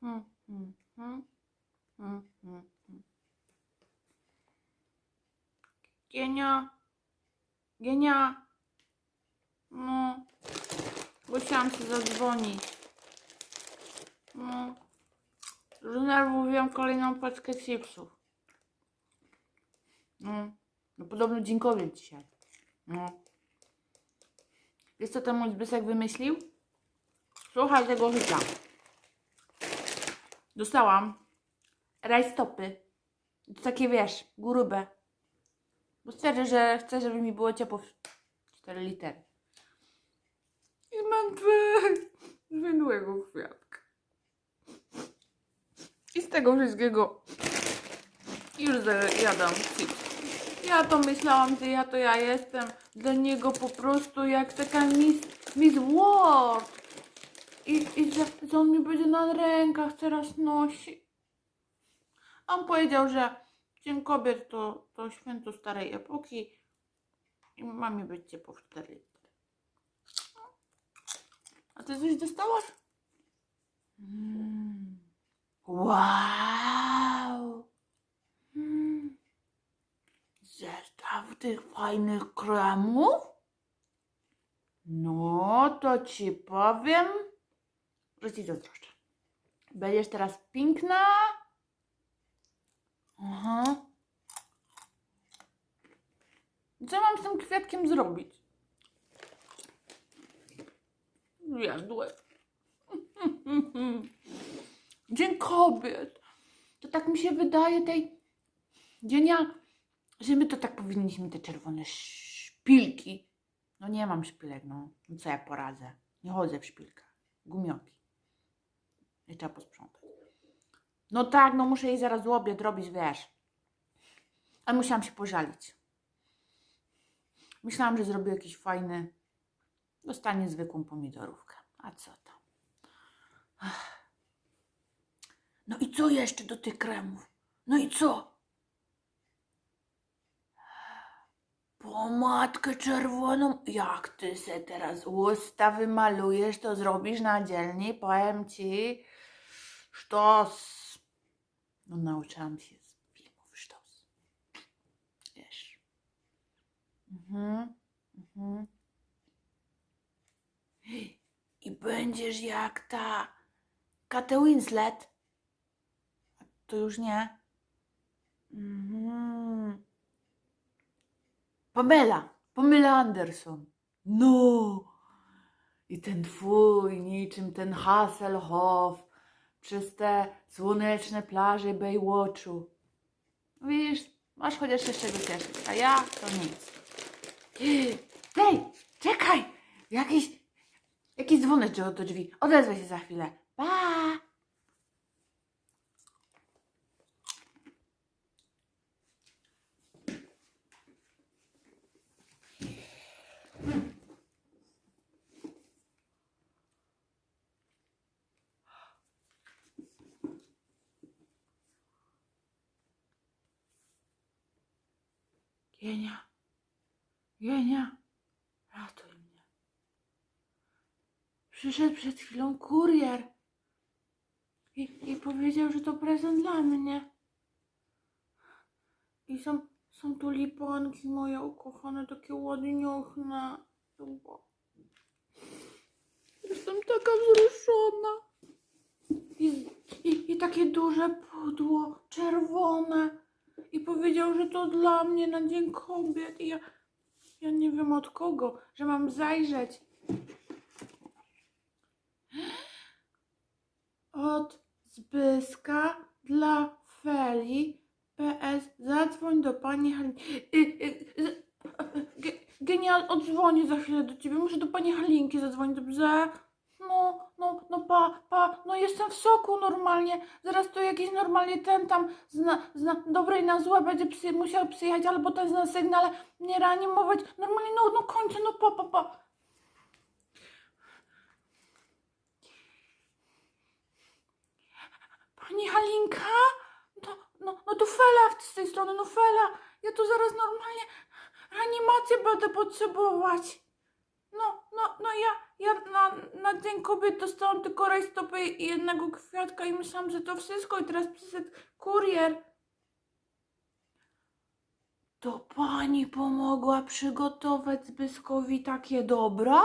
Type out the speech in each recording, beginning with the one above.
Hmm, hmm, hmm. Hmm, hmm. No. Musiałam się zadzwonić. No. Zdenerwowałam kolejną paczkę chipsów. No. No podobno dziękowiec dzisiaj. No. Wiesz co ten mój Zbysek wymyślił? Słuchaj tego życia. Dostałam rajstopy. To takie wiesz, grube. Bo stwierdzę, że chcę, żeby mi było ciepło w 4 litery. I mam dwa zwykłego kwiatka. I z tego wszystkiego już zajadam chips. Ja to myślałam, że ja to ja jestem dla niego po prostu jak taka Miss, miss World. I, i że, on mi będzie na rękach teraz nosi. On powiedział, że Dzień Kobiet to, to święto starej epoki i ma mi być ciepło w 4 litry. A ty coś dostałaś? Mm. Wow! Mm. Zestaw tych fajnych kremów? No, to ci powiem, że ci zazdroszczę. Będziesz teraz piękna. Aha. Co mam z tym kwiatkiem zrobić? Jadłem. Dzień kobiet. To tak mi się wydaje tej dzienia, że my to tak powinniśmy te czerwone szpilki. No nie mam szpilek, no. no co ja poradzę? Nie chodzę w szpilkach. Gumioki. I trzeba posprzątać. No tak, no muszę jej zaraz obiad robić, wiesz. Ale musiałam się pożalić. Myślałam, że zrobię jakiś fajny. Dostanie zwykłą pomidorówkę. A co? Ach. No i co jeszcze do tych kremów? No i co? Pomadkę czerwoną. Jak ty se teraz usta wymalujesz, to zrobisz na dzielni. Powiem ci, sztos. No nauczyłam się z filmów sztos. Wiesz. Mhm, mhm. I będziesz jak ta Kate Winslet. To już nie. Mhm. Pamela. Pamela Anderson. No. I ten twój, niczym ten Hasselhoff przez te słoneczne plaże Baywatchu. Widzisz, masz chociaż się z czego cieszyć, a ja to nic. Hej, czekaj! Jakiś, jakiś dzwoneczek do drzwi. Odezwę się za chwilę. Pa! Jenia, Jenia, ratuj mnie. Przyszedł przed chwilą kurier i, i powiedział, że to prezent dla mnie. I są, są tu liponki moje ukochane, takie ładniuchne. Jestem taka wzruszona. I, i, I takie duże pudło, czerwone. I powiedział, że to dla mnie na Dzień Kobiet. I ja, ja nie wiem od kogo, że mam zajrzeć. Od Zbyska dla Feli. PS. Zadzwoń do pani Halinki. Y, y, ge- Genial, odzwonię za chwilę do ciebie. Muszę do pani Halinki zadzwonić, dobrze? Pa, pa, no jestem w soku normalnie. Zaraz to jakiś normalnie ten tam z, na, z na dobrej na złe będzie psy, musiał przyjechać, albo ten na sygnale nie reanimować. Normalnie, no, no kończę, no pa, pa, pa. Pani Halinka? No, no, no to Fela z tej strony, no Fela. Ja tu zaraz normalnie reanimację będę potrzebować. No, no, no ja, ja na, na Dzień Kobiet dostałam tylko rajstopy i jednego kwiatka i myślałam, że to wszystko i teraz przyszedł kurier. To pani pomogła przygotować Zbyskowi takie dobra?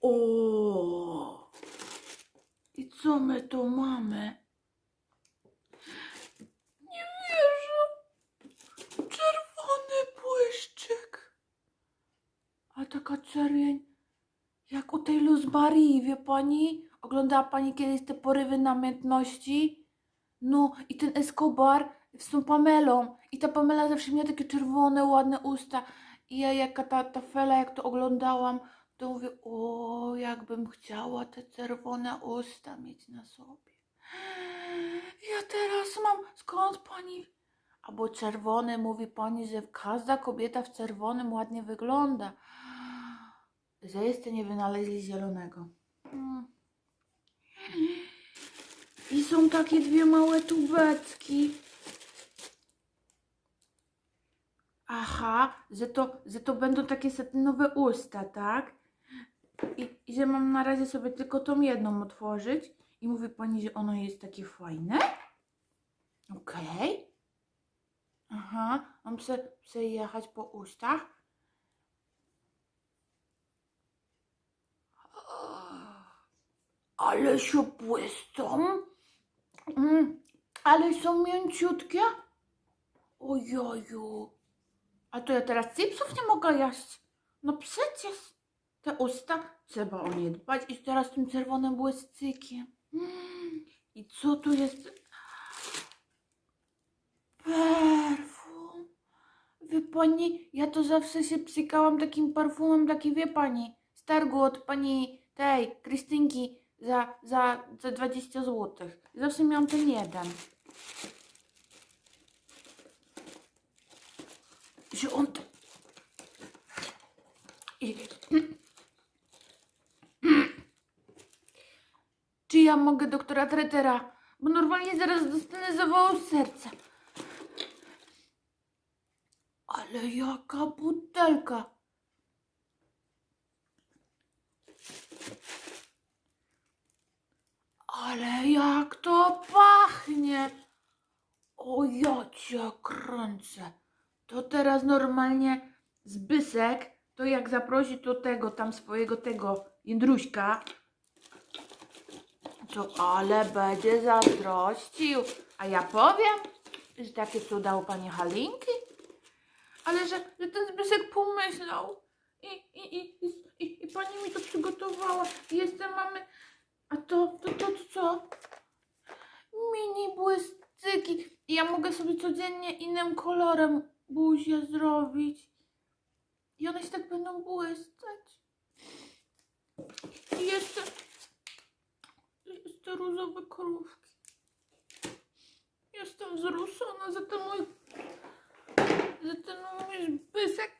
O! I co my tu mamy? Nie wierzę. Czerwony błyszczyk. A taka czerwień jak u tej Luz Marii, wie pani? Oglądała pani kiedyś te porywy namiętności? No i ten Escobar z tą Pamelą. I ta Pamela zawsze miała takie czerwone, ładne usta. I ja jaka ta, ta fela, jak to oglądałam, to mówię, o, jakbym chciała te czerwone usta mieć na sobie. Ja teraz mam, skąd pani? Albo czerwony, mówi pani, że każda kobieta w czerwonym ładnie wygląda. Że jeszcze nie wynaleźli zielonego. I są takie dwie małe tubeczki. Aha, że to, że to będą takie satynowe usta, tak? I, I że mam na razie sobie tylko tą jedną otworzyć. I mówi pani, że ono jest takie fajne? Okej. Aha, mam se jechać po ustach. Ale się błyską. Mm, ale są mięciutkie. Ojoju. A to ja teraz chipsów nie mogę jeść. No przecież te usta trzeba o nie dbać i teraz tym czerwonym błyszczykiem. Mm, I co tu jest? Perfum. Wie pani, ja to zawsze się psykałam takim parfumem, taki wie pani, z od pani tej, Krystynki za, za, za 20 zł. Zawsze miałam ten jeden. Że on... t- I... Czy ja mogę doktora Tretera? Bo normalnie zaraz dostanę zawału serca. Ale jaka butelka. Ale jak to pachnie. O ja cię kręcę. To teraz normalnie Zbysek, to jak zaprosi to tego tam swojego tego Jędruśka, to ale będzie zazdrościł. A ja powiem, że takie cuda u pani Halinki. Ale że, że ten Zbysek pomyślał. I, i, i, i, i, pani mi to przygotowała. Jeszcze mamy... A to, to, to, to co? Mini błyszczyki. I ja mogę sobie codziennie innym kolorem buzię zrobić. I one się tak będą błyszczeć. I jeszcze... Jeszcze różowe krówki. Jestem wzruszona za ten mój... Za ten mój zbysek.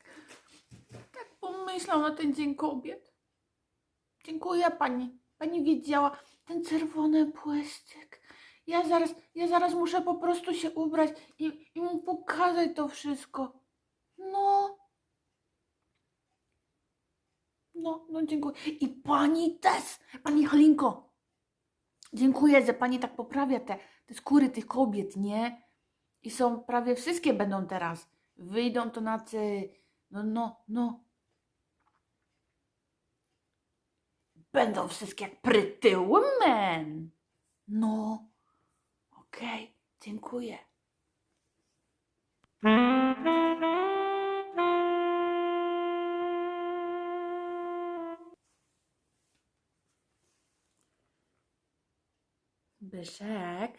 Tak pomyślał na ten Dzień Kobiet. Dziękuję pani. Pani wiedziała, ten czerwony błyszczyk. Ja zaraz, ja zaraz muszę po prostu się ubrać i, i mu pokazać to wszystko. No. No, no dziękuję. I pani też, pani Halinko. Dziękuję, że pani tak poprawia te, te skóry tych kobiet, nie? I są prawie wszystkie będą teraz. Wyjdą to na ty. No, no, no. Będą wszystkie jak Pretty Woman. No. Okej, dziękuję. Byszek,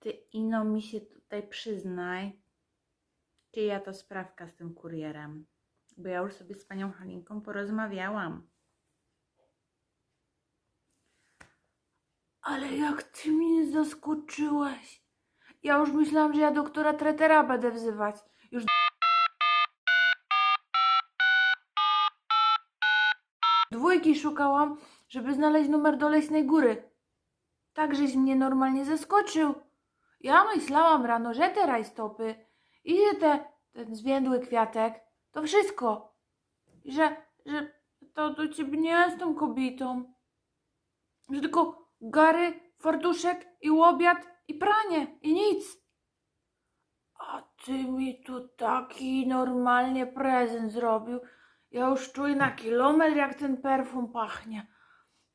ty ino mi się tutaj przyznaj, czyja to sprawka z tym kurierem. Bo ja już sobie z panią Halinką porozmawiałam. Ale jak ty mnie zaskoczyłeś. Ja już myślałam, że ja doktora Tretera będę wzywać. Już dwójki szukałam, żeby znaleźć numer do Leśnej Góry. Tak, żeś mnie normalnie zaskoczył. Ja myślałam rano, że te rajstopy i że te, ten zwiędły kwiatek, to wszystko. że, że to do ciebie nie jestem kobietą. Że tylko gary, fartuszek i łobiat i pranie i nic. A ty mi tu taki normalnie prezent zrobił. Ja już czuję na kilometr, jak ten perfum pachnie.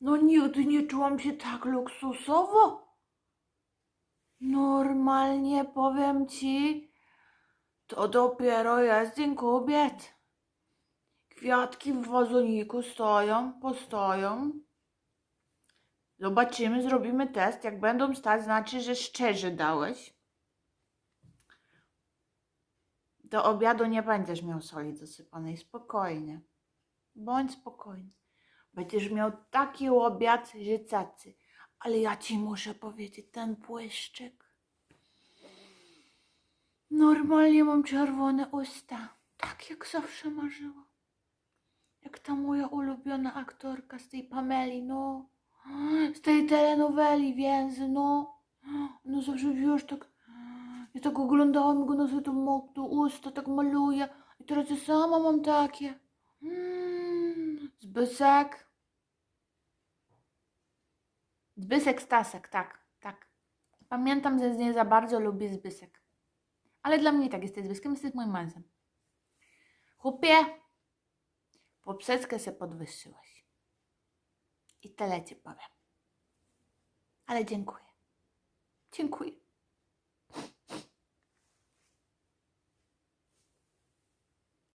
No nigdy nie czułam się tak luksusowo. Normalnie powiem ci, to dopiero jest dzień kobiet. Kwiatki w wazoniku stoją, postoją. Zobaczymy, zrobimy test. Jak będą stać, znaczy, że szczerze dałeś. Do obiadu nie będziesz miał soli dosypanej. Spokojnie. Bądź spokojny. Będziesz miał taki obiad, że cacy. Ale ja ci muszę powiedzieć, ten błyszczyk. Normalnie mam czerwone usta. Tak jak zawsze marzyłam. Jak ta moja ulubiona aktorka z tej Pameli, no. Z tej telenoweli Więzy, no. No zawsze wiesz, tak. Ja tak oglądałam go na mok, to usta tak maluje. I teraz ja sama mam takie. Mm, Zbysek. Zbysek Stasek, tak, tak. Pamiętam, że nie za bardzo lubię Zbysek. Ale dla mnie tak jesteś Zbyskiem, jesteś moim mężem. Chłopie, poprzeczkę se podwyższyłeś. I tyle ci powiem. Ale dziękuję. Dziękuję.